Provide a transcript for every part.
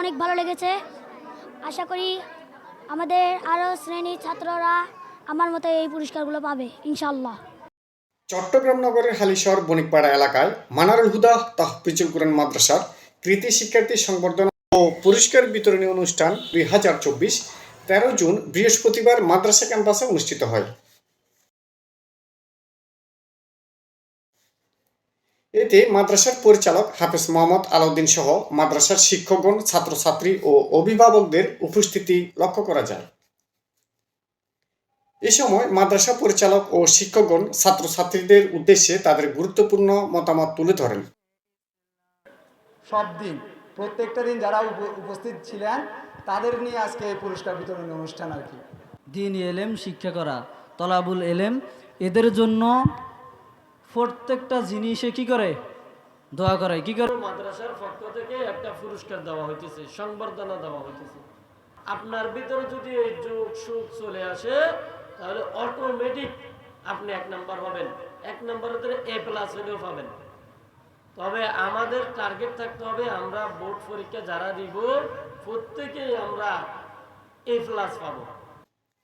অনেক ভালো লেগেছে। আশা করি আমাদের আরও শ্রেণির ছাত্ররা আমার মতো এই পুরস্কারগুলো পাবে ইনশাল্লাহ চট্টগ্রাম নগরের হালিশহর বণিকপাড়া এলাকায় মানারুল হুদা তাহফিজুল কোরআন মাদ্রাসার কৃতি শিক্ষার্থী সংবর্ধনা ও পুরস্কার বিতরণী অনুষ্ঠান দুই হাজার চব্বিশ তেরো জুন বৃহস্পতিবার মাদ্রাসা ক্যাম্পাসে অনুষ্ঠিত হয়। এতে মাদ্রাসার পরিচালক হাফেজ মোহাম্মদ আলাউদ্দিন সহ মাদ্রাসার শিক্ষকগণ ছাত্রছাত্রী ও অভিভাবকদের উপস্থিতি লক্ষ্য করা যায়। এ সময় মাদ্রাসা পরিচালক ও শিক্ষকগণ ছাত্রছাত্রীদের উদ্দেশ্যে তাদের গুরুত্বপূর্ণ মতামত তুলে ধরেন। সব দিন প্রত্যেকটা দিন যারা উপ- উপস্থিত ছিলেন তাদের নিয়ে আজকে এই পুরস্কার বিতরণী অনুষ্ঠান আর কি। দিন এলেম শিক্ষা করা তলাবুল এলেম এদের জন্য প্রত্যেকটা জিনিসে কি করে? দোয়া করে। কি করে? মাদ্রাসার পক্ষ থেকে একটা পুরস্কার দেওয়া হইতেছে সংবর্ধনা দেওয়া হইতেছে। আপনার ভিতরে যদি এই যোগ সুখ চলে আসে তাহলে অটোমেটিক আপনি এক নাম্বার হবেন। এক নাম্বারের ভিতরে এ প্লাস হলেও পাবেন। তবে আমাদের টার্গেট থাকতে হবে আমরা বোর্ড পরীক্ষা যারা দিব প্রত্যেকেই আমরা এ প্লাস পাবো।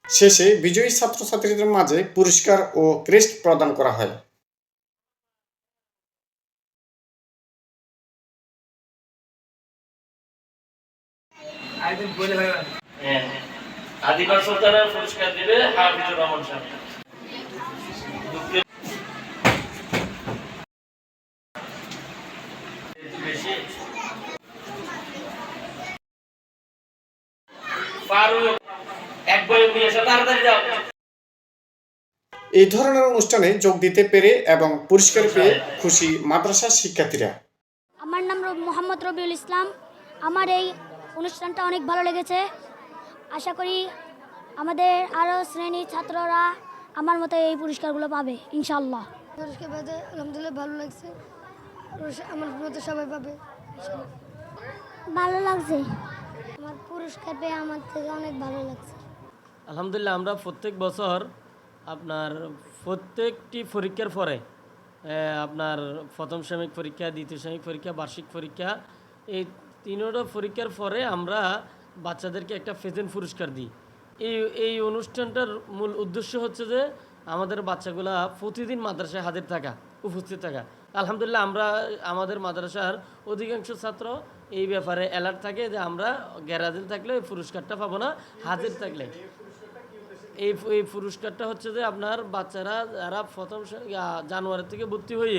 শেষে বিজয়ী ছাত্রছাত্রীদের মাঝে পুরস্কার ও ক্রেস্ট প্রদান করা হয়। হ্যাঁ আদিবার সুলতানের পুরস্কার দিবে হাফিজুর রহমান সাহেব। বেশি ফারুক এক বই নিয়ে এসো তাড়াতাড়ি যাও। এই ধরনের অনুষ্ঠানে যোগ দিতে পেরে এবং পুরস্কার পেয়ে খুশি মাদ্রাসার শিক্ষার্থীরা। আমার নাম রব- মোহাম্মদ রবিউল ইসলাম। আমার এই অনুষ্ঠানটা অনেক ভালো লেগেছে। আশা করি আমাদের আরও শ্রেণির ছাত্ররা আমার মতো এই পুরস্কারগুলো পাবে ইনশাল্লাহ পুরস্কার পেতে আলহামদুলিল্লাহ ভালো লাগছে। আমার মতো সবাই পাবে। ভালো লাগছে। আমার পুরস্কার পেয়ে আমার থেকে অনেক ভালো লাগছে। আলহামদুলিল্লাহ আমরা প্রত্যেক বছর আপনার প্রত্যেকটি পরীক্ষার পরে আপনার প্রথম সাময়িক পরীক্ষা দ্বিতীয় সাময়িক পরীক্ষা বার্ষিক পরীক্ষা এই তিনোটা পরীক্ষার পরে আমরা বাচ্চাদেরকে একটা ফেজেন পুরস্কার দিই। এই এই অনুষ্ঠানটার মূল উদ্দেশ্য হচ্ছে যে আমাদের বাচ্চাগুলা প্রতিদিন মাদ্রাসায় হাজির থাকা, উপস্থিত থাকা। আলহামদুলিল্লাহ আমরা, আমাদের মাদ্রাসার অধিকাংশ ছাত্র এই ব্যাপারে অ্যালার্ট থাকে যে আমরা গ্যারাজেল থাকলে এই পুরস্কারটা পাবো না, হাজির থাকলে। এই এই পুরস্কারটা হচ্ছে যে আপনার বাচ্চারা যারা প্রথম জানুয়ারি থেকে ভর্তি হয়ে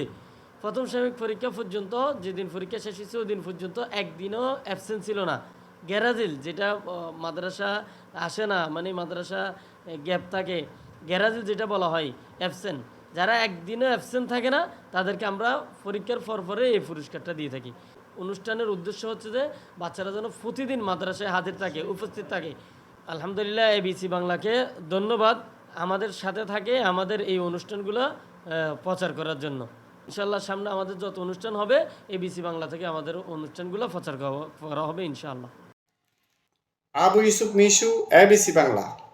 প্রথম সাময়িক পরীক্ষা পর্যন্ত, যেদিন পরীক্ষা শেষ হয়েছে ওই দিন পর্যন্ত একদিনও অ্যাবসেন্ট ছিল না। গ্যারাজিল যেটা মাদ্রাসা আসে না মানে মাদ্রাসা গ্যাপ থাকে গ্যারাজিল যেটা বলা হয় অ্যাবসেন্ট যারা একদিনও অ্যাবসেন্ট থাকে না, তাদেরকে আমরা পরীক্ষার পর পরে এই পুরস্কারটা দিয়ে থাকি। অনুষ্ঠানের উদ্দেশ্য হচ্ছে যে, বাচ্চারা যেন প্রতিদিন মাদ্রাসায় হাজির থাকে, উপস্থিত থাকে। আলহামদুলিল্লাহ এবিসি বাংলাকে ধন্যবাদ। আমাদের সাথে থাকে আমাদের এই অনুষ্ঠানগুলো প্রচার করার জন্য। ইনশাল্লাহ সামনে আমাদের যত অনুষ্ঠান হবে এবিসি বাংলা থেকে আমাদের অনুষ্ঠানগুলো প্রচার করা- হবে ইনশাআল্লাহ। আবু ইউসুফ মিশু এবিসি বাংলা।